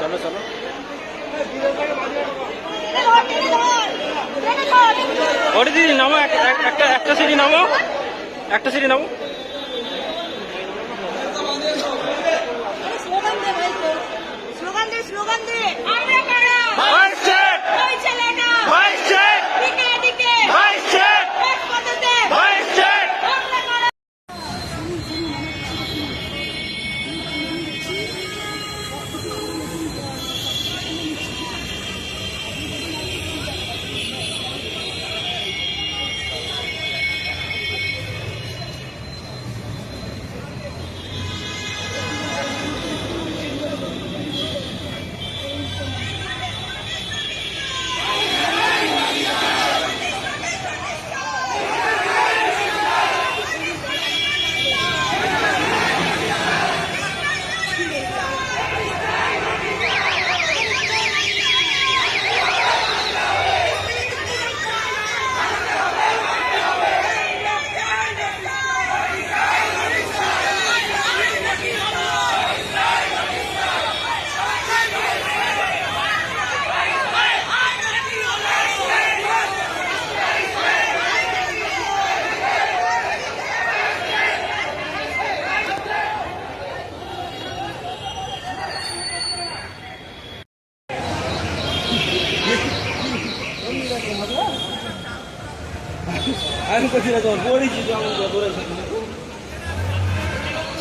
চলো চলো। ওরে দিদি নামো এক- এক- একটা একটা সিটি নামো। একটা সিটি নামো স্লোগান দে ভাই তো স্লোগান দে স্লোগান দে আমরা কারা ভাইস চেক ওই ছেলেটা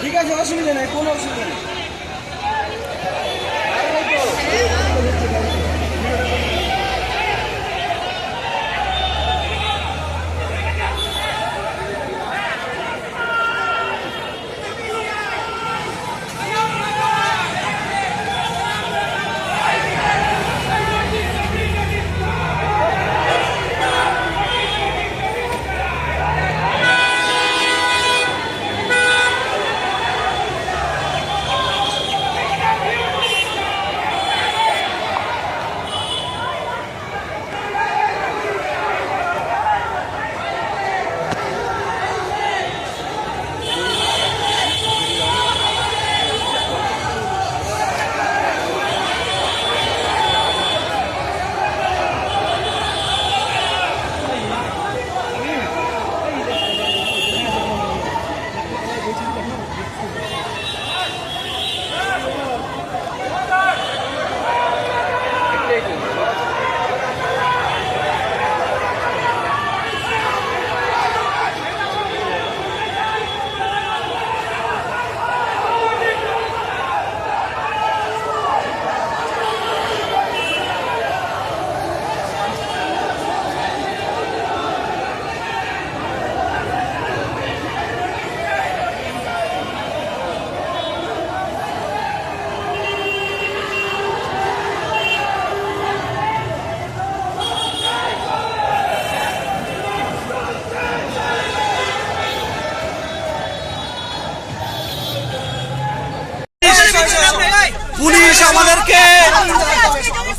ঠিক আছে অসুবিধা নেই কোনো অসুবিধা নেই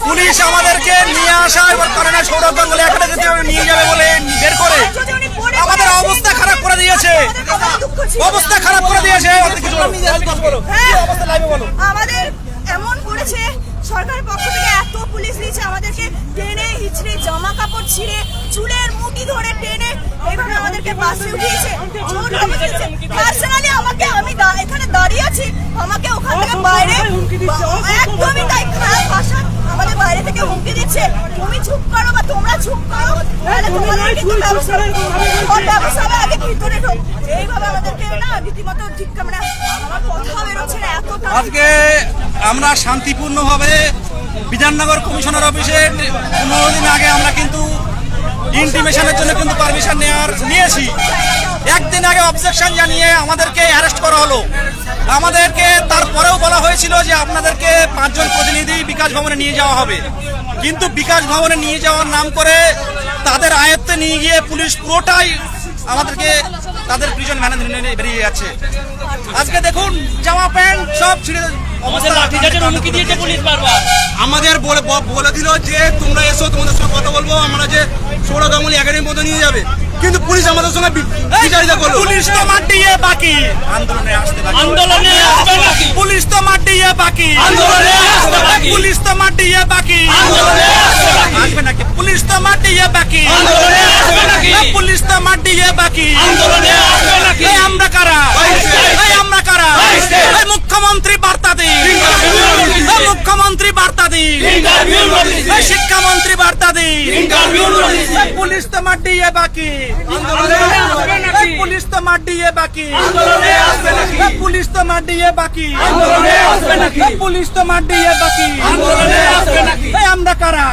পুলিশ আমাদেরকে পুলিশ আসা এবার কারণে সৌরভ গাঙ্গুলি একাডেমিতে নিয়ে যাবে বলে বের করে আমাদের অবস্থা খারাপ করে দিয়েছে। অবস্থা খারাপ করে দিয়েছে। হ্যাঁ। অবস্থা লাইভে বলো। আমাদের এমন করেছে সরকারের পক্ষ থেকে এত পুলিশ দিয়েছে আমাদেরকে টেনে হিচড়ে জামা কাপড় ছিঁড়ে চুলের মুঠি ধরে টেনে এইভাবে আমাদেরকে বাসে উঠিয়েছে পার্সোনালি আমাকে আমি এখানে দাঁড়িয়ে আছি আমাকে ওখান থেকে বাইরে একদমই তাই খারাপ থেকে হুমকি দিচ্ছে। তুমি চুপ করো বা তোমরা চুপ করো তোমাদের কিন্তু ব্যবস্থা ওর ব্যবস্থা হবে, আগে ভিতরে ঢোক। এইভাবে আমাদেরকে না রীতিমতো ঠিক মানে আমার কথা বেরোচ্ছে না এত আজকে আমরা শান্তিপূর্ণভাবে বিধাননগর কমিশনার অফিসে পনেরো দিন আগে আমরা কিন্তু ইন্টিমেশনের জন্য কিন্তু পারমিশন নেওয়ার নিয়েছি। একদিন আগে অবজেকশন জানিয়ে আমাদেরকে অ্যারেস্ট করা হলো। আমাদেরকে তারপরেও বলা হয়েছিল যে আপনাদেরকে পাঁচজন প্রতিনিধি বিকাশ ভবনে নিয়ে যাওয়া হবে। কিন্তু বিকাশ ভবনে নিয়ে যাওয়ার নাম করে তাদের আয়ত্তে নিয়ে গিয়ে পুলিশ পুরোটাই আমাদেরকে তাদের প্রিজন ভ্যানে নিয়ে বেরিয়ে যাচ্ছে। আজকে দেখুন জামা প্যান্ট সব ছিঁড়ে আমাদের বলে বলে দিল যে তোমরা এসো তোমাদের সঙ্গে কথা বলব আমরা যে ষোলো গামুলি একাডেমির মতো নিয়ে যাবে। কিন্তু পুলিশ আমাদের সঙ্গে বিচারিতা করল। পুলিশ তো মাটিয়ে বাকি। আন্দোলনে আসতে বাকি। আন্দোলনে আসবে নাকি পুলিশ তো মাটিয়ে বাকি। আন্দোলনে আসবে নাকি? পুলিশ তো মাটিয়ে বাকি আন্দোলনে আসবে নাকি? আসবে নাকি পুলিশ তো মাটিয়ে বাকি। পুলিশ তো মাটিয়ে আমরা কারা? আমরা কারা? মুখ্যমন্ত্রী বার্তা এই মুখ্যমন্ত্রী বার্তা দিন শিক্ষামন্ত্রী বার্তা দিন পুলিশ তো বাকি। আসবে নাকি? এই পুলিশ তো বাকি। আসবে নাকি? এই পুলিশ তো বাকি। আসবে নাকি? এই পুলিশ তো বাকি। আসবে নাকি? এই আমরা কারা?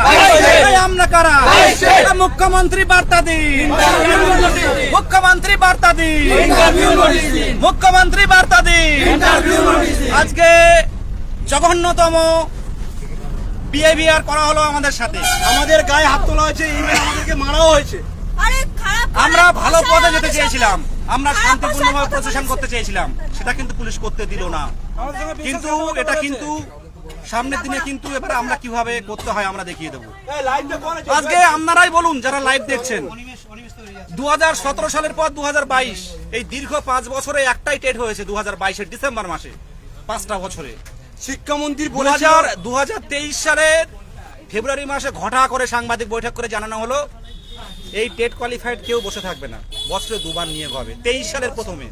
আমরা কারা? মুখ্যমন্ত্রী বার্তা দিন। মুখ্যমন্ত্রী বার্তা দিন। মুখ্যমন্ত্রী বার্তা দিন ইন্টারভিউ নোটিশ দিন। আজকে জঘন্যতম বিহেভিয়ার করা হলো আমাদের সাথে। আমাদের গায়ে হাত তোলা হয়েছে ইভেন আমাদেরকে মারাও হয়েছে। আমরা ভালো পদে যেতে চেয়েছিলাম। আমরা শান্তিপূর্ণভাবে প্রশাসন করতে চেয়েছিলাম। সেটা কিন্তু পুলিশ করতে দিল না। কিন্তু এটা কিন্তু সামনের দিনে কিন্তু এবারে আমরা কীভাবে করতে হয় আমরা দেখিয়ে দেবো। আজকে আপনারাই বলুন যারা লাইভ দেখছেন। দু হাজার সতেরো সালের পর দু হাজার বাইশ এই দীর্ঘ পাঁচ বছরে একটাই টেট হয়েছে দু হাজার ডিসেম্বর মাসে পাঁচটা বছরে। শিক্ষামন্ত্রী দু হাজার দু হাজার তেইশ সালের ফেব্রুয়ারি মাসে ঘটা করে সাংবাদিক বৈঠক করে জানানো হলো এই টেট কোয়ালিফাইড কেউ বসে থাকবে না। বছরে দুবার নিয়োগ হবে। তেইশ সালের প্রথমে।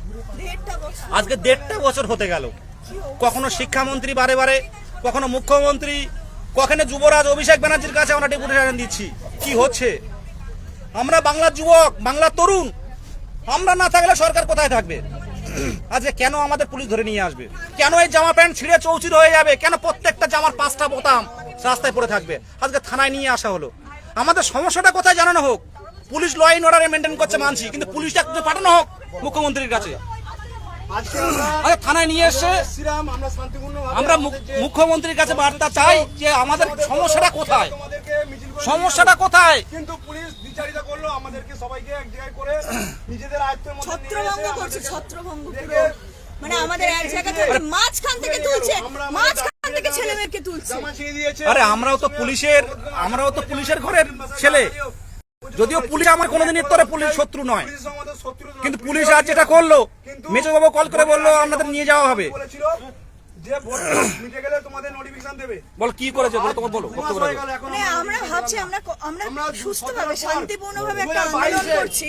আজকে দেড়টা বছর হতে গেল। কখনো শিক্ষামন্ত্রী বারে বারে কখনো মুখ্যমন্ত্রী কখনো যুবরাজ অভিষেক ব্যানার্জির কাছে আমরা ডেপুটেশন দিচ্ছি। কি হচ্ছে? আমরা বাংলার যুবক বাংলার তরুণ আমরা না থাকলে সরকার কোথায় থাকবে? আজকে কেন আমাদের পুলিশ ধরে নিয়ে আসবে? কেন এই জামা প্যান্ট ছিঁড়ে চৌচির হয়ে যাবে? কেন প্রত্যেকটা জামার পাঁচটা বোতাম রাস্তায় পড়ে থাকবে? আজকে থানায় নিয়ে আসা হলো। আমাদের সমস্যাটা কোথায় জানানো হোক? পুলিশ ল অ্যান্ড অর্ডারে মেনটেন করছে মানছি কিন্তু পুলিশটা একটু পাঠানো হোক মুখ্যমন্ত্রীর কাছে। আজকে আরে থানায় নিয়ে এসে আমরা মুখ- মুখ্যমন্ত্রীর কাছে বার্তা চাই যে আমাদের সমস্যাটা কোথায়? সমস্যাটা কোথায়? কিন্তু পুলিশ বিচারিতা করল আমাদেরকে সবাইকে এক জায়গায় করে নিজেদের আয়ত্তের মধ্যে ছত্রভঙ্গ করছে ছত্রভঙ্গ পুরো। মানে আমাদের এক জায়গা থেকে মাঝখান থেকে তুলছে মাঝখান থেকে ছেলে মেয়েকে তুলছে। আরে আমরাও তো পুলিশের আমরাও তো পুলিশের ঘরের ছেলে। যদিও পুলিশ আমার কোনোদিন তরে পুলিশ শত্রু নয়। কিন্তু পুলিশ আজ যেটা করল মেজবাবু কল করে বলল আপনাদের নিয়ে যাওয়া হবে। যে ভোট মিটে গেলে তোমাদের নোটিফিকেশন দেবে। বল কি করেছে? বলো তোমার বলো বক্তব্য রাখো। গেল এখন মানে আমরা ভাবছি আমরা আমরা আমরা সুস্থভাবে শান্তিপূর্ণভাবে একটা আন্দোলন করছি।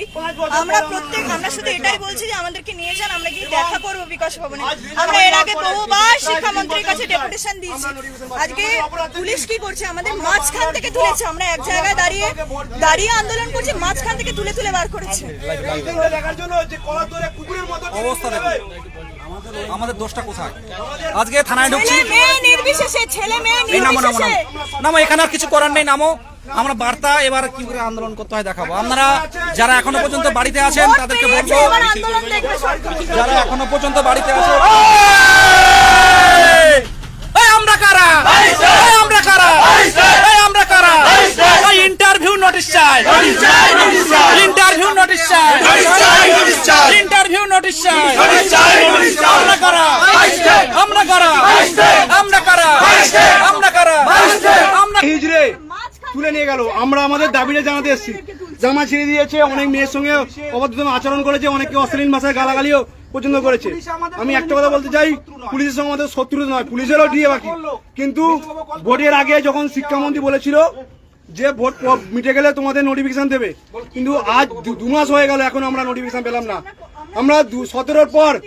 আমরা প্রত্যেক আমরা শুধু এটাই বলছি যে আমাদেরকে নিয়ে যান আমরা গিয়ে দেখা করব বিকাশ ভবনে। আমরা এর আগে বহুবার শিক্ষামন্ত্রীর কাছে। ডেপুটেশন দিয়েছি। আজকে পুলিশ কি? করছে? আমাদের মাঝখান থেকে তুলেছে। আমরা এক জায়গায় দাঁড়িয়ে দাঁড়িয়ে আন্দোলন করছি মাঝখান থেকে তুলে তুলে বার করেছে। দেখার জন্য যে কলার ধরে কুকুরের মতো অবস্থা দেখো যাবে। আমাদের দোষটা কোথায়? আজকে থানায় ঢুকছি। নামো নামো নামো। নামো এখানে আর কিছু করার নেই নামো। আমরা বার্তা এবার কি করে আন্দোলন করতে হয় দেখাবো। আপনারা যারা এখনও পর্যন্ত বাড়িতে আছেন তাদেরকে বলব। যারা এখনও পর্যন্ত বাড়িতে আছে আমরা কারা? আমরা কারা? আমরা কারা? ইন্টারভিউ নোটিশ চাই। ইন্টারভিউ চাই ইন্টারভিউ নোটিশ চাই আমরা কারা। আমরা কারা। আমরা কারা। আমরা কারা। আমরা হিজড়ে তুলে নিয়ে গেল। আমরা আমাদের দাবিটা জানাতে এসেছি। জামা ছিঁড়ে দিয়েছে অনেক মেয়ের সঙ্গে অবাধ্যতম আচরণ করেছে অনেকে অশ্লীল ভাষায় গালাগালিও পর্যন্ত করেছে। আমি একটা কথা বলতে চাই পুলিশের সঙ্গে আমাদের শত্রু নয় পুলিশেরও দিয়ে বাকি। কিন্তু ভোটের আগে যখন শিক্ষামন্ত্রী বলেছিল যে ভোট মিটে গেলে তোমাদের নোটিফিকেশন দেবে। কিন্তু আজ দু- মাস হয়ে গেল, এখন আমরা নোটিফিকেশন পেলাম না। আমরা সতেরোর পর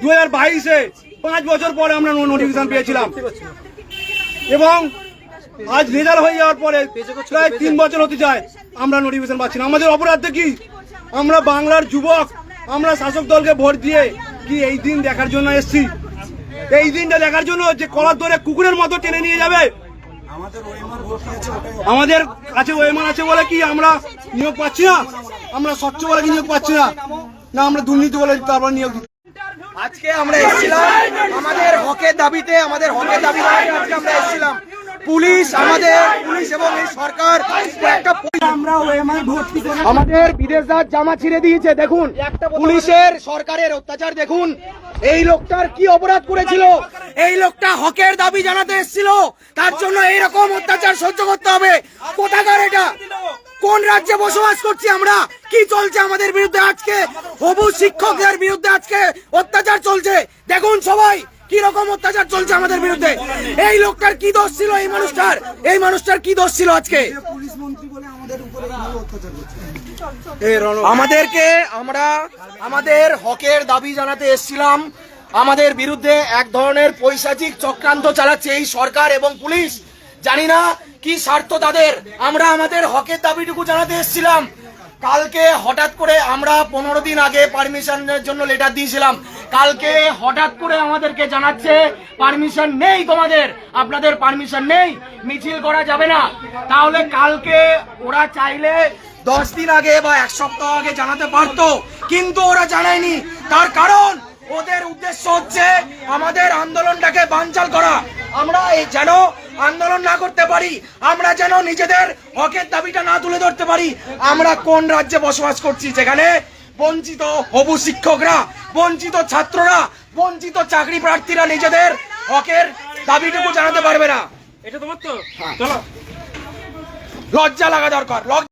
দু হাজার বাইশে, পাঁচ বছর পরে আমরা নোটিফিকেশন পেয়েছিলাম। এবং আজ রেজাল্ট হয়ে যাওয়ার পরে প্রায় তিন বছর হতে যায়, আমরা নোটিফিকেশন পাচ্ছি না। আমাদের অপরাধটা কি? আমরা বাংলার যুবক, আমরা শাসক দলকে ভোট দিয়ে কি এই দিন দেখার জন্য এসেছি? এই দিনটা দেখার জন্য যে কলার ধরে কুকুরের মতো টেনে নিয়ে যাবে? আমাদের কাছে ওয়েমান আছে বলে কি আমরা নিয়োগ পাচ্ছি না? আমরা স্বচ্ছ বলে কি নিয়োগ পাচ্ছি না? না আমরা দুর্নীতি বলে তারপর নিয়োগ আজকে আমরা এসেছিলাম আমাদের হকের দাবিতে আমাদের হকের দাবিতে আজকে আমরা এসেছিলাম। পুলিশ আমাদের পুলিশ এবং এই সরকার একটা আমাদের বিদেশ যাওয়ার জামা ছিঁড়ে দিয়েছে দেখুন। পুলিশের সরকারের অত্যাচার দেখুন। এই লোকটার কি অপরাধ করেছিল? এই লোকটা হকের দাবি জানাতে এসেছিল। তার জন্য এইরকম অত্যাচার সহ্য করতে হবে। কোথাকার এটা? কোন রাজ্যে বসবাস করছি আমরা? কি চলছে আমাদের বিরুদ্ধে আজকে? হবু শিক্ষকদের বিরুদ্ধে আজকে অত্যাচার চলছে। দেখুন সবাই। কি রকম অত্যাচার চলছে আমাদের বিরুদ্ধে? এই লোকটার কি দোষ ছিল? এই মানুষটার? এই মানুষটার কি দোষ ছিল আজকে? আমাদেরকে আমরা আমাদের হকের দাবি জানাতে এসেছিলাম। আমাদের বিরুদ্ধে এক ধরনের পৈশাচিক চক্রান্ত চালাচ্ছে এই সরকার এবং পুলিশ। জানি না কি স্বার্থ তাদের। আমরা আমাদের হকের দাবিটুকু জানাতে এসেছিলাম। কালকে হঠাৎ করে আমরা পনেরো দিন আগে পারমিশনের জন্য লেটার দিয়েছিলাম। কালকে হঠাৎ করে আমাদেরকে জানাচ্ছে পারমিশন নেই তোমাদের। আপনাদের পারমিশন নেই। মিছিল করা যাবে না। তাহলে কালকে ওরা চাইলে দশ দিন আগে বা এক সপ্তাহ আগে জানাতে পারতো। কিন্তু ওরা জানায়নি। তার কারণ ওদের উদ্দেশ্য হচ্ছে আমাদের আন্দোলনটাকে বানচাল করা। আমরা এই যেন আন্দোলন না করতে পারি, আমরা যেন নিজেদের হকের দাবিটা না তুলে ধরতে পারি। আমরা কোন রাজ্যে বসবাস করছি, যেখানে বঞ্চিত হবু শিক্ষকরা বঞ্চিত ছাত্ররা বঞ্চিত চাকরি প্রার্থীরা নিজেদের হকের দাবিটুকু জানাতে পারবে না। এটা তোমার তো? চলো। লজ্জা লাগা দরকার লজ্জা